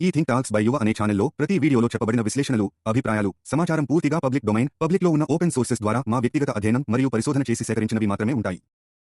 ఈ think talks by యువ అనే ఛానల్లో ప్రతి వీడియోలో చెప్పబడిన విశ్లేషణలు అభిప్రాయాలు సమాచారం పూర్తిగా పబ్లిక్ డొమైన్ పబ్లిక్లో ఉన్న ఓపెన్ సోర్సెస్ ద్వారా మా వ్యక్తిగత అధ్యయనం మరియు పరిశోధన చేసి సేకరించినవి మాత్రమే ఉంటాయి.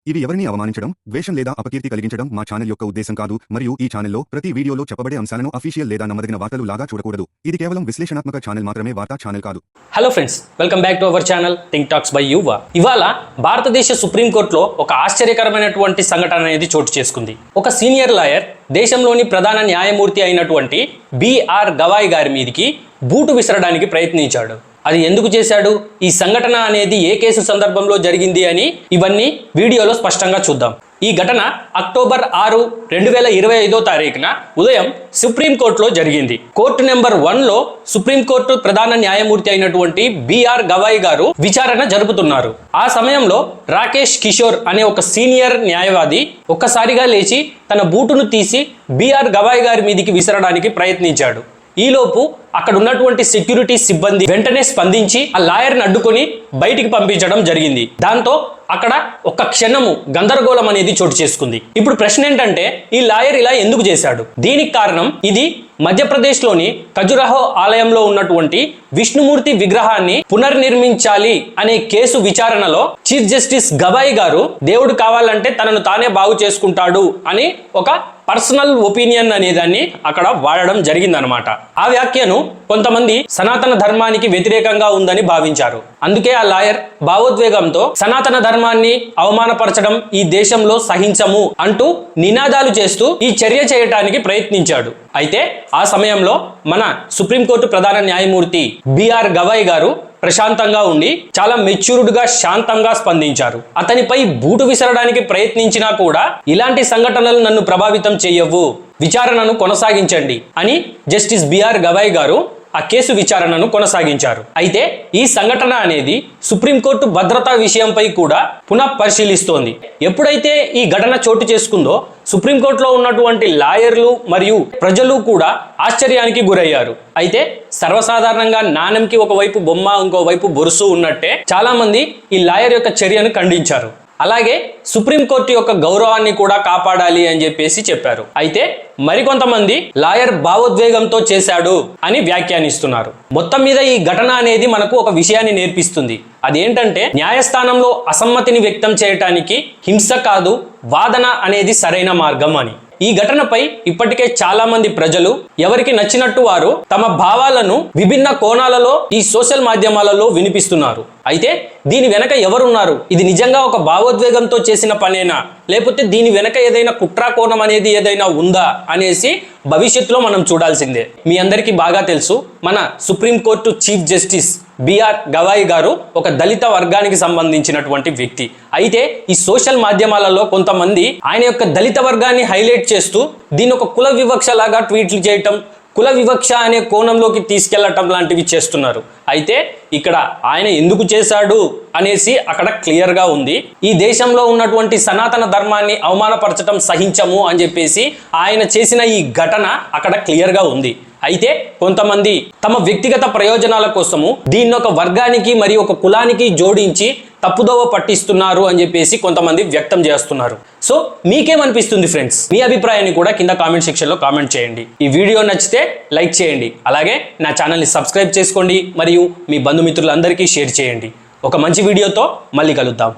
ఇవి ఎవరిని అవమానించడం ద్వేషం లేదా అపకీర్తి కలిగించడం మా ఛానల్ యొక్క ఉద్దేశం కాదు మరియు ఈ ఛానల్లో ప్రతి వీడియోలో చెప్పబడే అంశాలను అఫీషియల్ లేదా నమ్మదగిన వార్తలు లాగా చూడకూడదు. ఇది కేవలం విశ్లేషణాత్మక ఛానల్ మాత్రమే వార్తా ఛానల్ కాదు. Hello friends welcome back to our channel think talks by Yuva ఇవాళ భారతదేశ సుప్రీంకోర్టులో ఒక ఆశ్చర్యకరమైనటువంటి సంఘటన అనేది చోటు చేసుకుంది. ఒక సీనియర్ లాయర్ దేశంలోని ప్రధాన న్యాయమూర్తి అయినటువంటి బిఆర్ గవాయ్ గారి మీదికి బూటు విసరడానికి ప్రయత్నించాడు. అది ఎందుకు చేశాడు? ఈ సంఘటన అనేది ఏ కేసు సందర్భంలో జరిగింది అని ఇవన్నీ వీడియోలో స్పష్టంగా చూద్దాం. ఈ ఘటన అక్టోబర్ ఆరు రెండు వేల ఇరవై ఐదో తారీఖున ఉదయం సుప్రీంకోర్టులో జరిగింది. కోర్టు నెంబర్ వన్లో సుప్రీంకోర్టు ప్రధాన న్యాయమూర్తి అయినటువంటి బిఆర్ గవాయ్ గారు విచారణ జరుపుతున్నారు. ఆ సమయంలో రాకేష్ కిషోర్ అనే ఒక సీనియర్ న్యాయవాది ఒక్కసారిగా లేచి తన బూటును తీసి బిఆర్ గవాయ్ గారి మీదికి విసరడానికి ప్రయత్నించాడు. ఈలోపు అక్కడ ఉన్నటువంటి సెక్యూరిటీ సిబ్బంది వెంటనే స్పందించి ఆ లాయర్ని అడ్డుకొని బయటికి పంపించడం జరిగింది. దాంతో అక్కడ ఒక క్షణము గందరగోళం అనేది చోటు చేసుకుంది. ఇప్పుడు ప్రశ్న ఏంటంటే ఈ లాయర్ ఇలా ఎందుకు చేశాడు? దీనికి కారణం ఇది మధ్యప్రదేశ్లోని ఖజురహో ఆలయంలో ఉన్నటువంటి విష్ణుమూర్తి విగ్రహాన్ని పునర్నిర్మించాలి అనే కేసు విచారణలో చీఫ్ జస్టిస్ గబాయి గారు దేవుడు కావాలంటే తనను తానే బాగు చేసుకుంటాడు అని ఒక పర్సనల్ ఒపీనియన్ అనే దాన్ని అక్కడ వాడడం జరిగిందనమాట ఆ వ్యాఖ్యను కొంతమంది సనాతన ధర్మానికి వ్యతిరేకంగా ఉందని భావించారు. అందుకే ఆ లాయర్ భావోద్వేగంతో సనాతన ధర్మాన్ని అవమానపరచడం ఈ దేశంలో సహించము అంటూ నినాదాలు చేస్తూ ఈ చర్య చేయటానికి ప్రయత్నించాడు. అయితే ఆ సమయంలో మన సుప్రీంకోర్టు ప్రధాన న్యాయమూర్తి బిఆర్ గవాయ్ గారు ప్రశాంతంగా ఉండి చాలా మెచ్యూర్డ్గా శాంతంగా స్పందించారు. అతనిపై బూటు విసరడానికి ప్రయత్నించినా కూడా ఇలాంటి సంఘటనలు నన్ను ప్రభావితం చేయవు. విచారణను కొనసాగించండి అని జస్టిస్ బిఆర్ గవాయ్ గారు ఆ కేసు విచారణను కొనసాగించారు. అయితే ఈ సంఘటన అనేది సుప్రీంకోర్టు భద్రతా విషయంపై కూడా పునః పరిశీలిస్తోంది. ఎప్పుడైతే ఈ ఘటన చోటు చేసుకుందో సుప్రీంకోర్టులో ఉన్నటువంటి లాయర్లు మరియు ప్రజలు కూడా ఆశ్చర్యానికి గురయ్యారు. అయితే సర్వసాధారణంగా నాణెంకి ఒకవైపు బొమ్మ ఇంకోవైపు బొరుసు ఉన్నట్టే చాలా మంది ఈ లాయర్ యొక్క చర్యను ఖండించారు. అలాగే సుప్రీంకోర్టు యొక్క గౌరవాన్ని కూడా కాపాడాలి అని చెప్పేసి చెప్పారు. అయితే మరికొంతమంది లాయర్ భావోద్వేగంతో చేశాడు అని వ్యాఖ్యానిస్తున్నారు. మొత్తం మీద ఈ ఘటన అనేది మనకు ఒక విషయాన్ని నేర్పిస్తుంది. అదేంటంటే న్యాయస్థానంలో అసమ్మతిని వ్యక్తం చేయటానికి హింస కాదు వాదన అనేది సరైన మార్గం అని. ఈ ఘటనపై ఇప్పటికే చాలా మంది ప్రజలు ఎవరికి నచ్చినట్టు వారు తమ భావాలను విభిన్న కోణాలలో ఈ సోషల్ మాధ్యమాలలో వినిపిస్తున్నారు. అయితే దీని వెనక ఎవరున్నారు? ఇది నిజంగా ఒక భావోద్వేగంతో చేసిన పనేనా? లేకపోతే దీని వెనక ఏదైనా కుట్రా కోణం అనేది ఏదైనా ఉందా? అనేసి భవిష్యత్తులో మనం చూడాల్సిందే. మీ అందరికీ బాగా తెలుసు మన supreme court chief justice B R Gavai ఒక దళిత వర్గానికి సంబంధించినటువంటి వ్యక్తి. అయితే ఈ సోషల్ మాధ్యమాలలో కొంతమంది ఆయన యొక్క దళిత వర్గాన్ని హైలైట్ చేస్తూ దీని ఒక కుల వివక్ష లాగా ట్వీట్లు చేయటం కుల వివక్ష అనే కోణంలోకి తీసుకెళ్ళటం లాంటివి చేస్తున్నారు. అయితే ఇక్కడ ఆయన ఎందుకు చేశాడు అనేసి అక్కడ క్లియర్గా ఉంది. ఈ దేశంలో ఉన్నటువంటి సనాతన ధర్మాన్ని అవమానపరచడం సహించము అని చెప్పేసి ఆయన చేసిన ఈ ఘటన అక్కడ క్లియర్గా ఉంది. అయితే కొంతమంది తమ వ్యక్తిగత ప్రయోజనాల కోసము దీన్ని ఒక వర్గానికి మరియు ఒక కులానికి జోడించి తప్పుదోవ పట్టిస్తున్నారు అని చెప్పేసి కొంతమంది వ్యక్తం చేస్తున్నారు. సో మీకేమనిపిస్తుంది ఫ్రెండ్స్ మీ అభిప్రాయాన్ని కూడా కింద కామెంట్ సెక్షన్లో కామెంట్ చేయండి. ఈ వీడియో నచ్చితే లైక్ చేయండి. అలాగే నా ఛానల్ని సబ్స్క్రైబ్ చేసుకోండి. మరియు మీ బంధుమిత్రులందరికీ షేర్ చేయండి. ఒక మంచి వీడియోతో మళ్ళీ కలుద్దాం.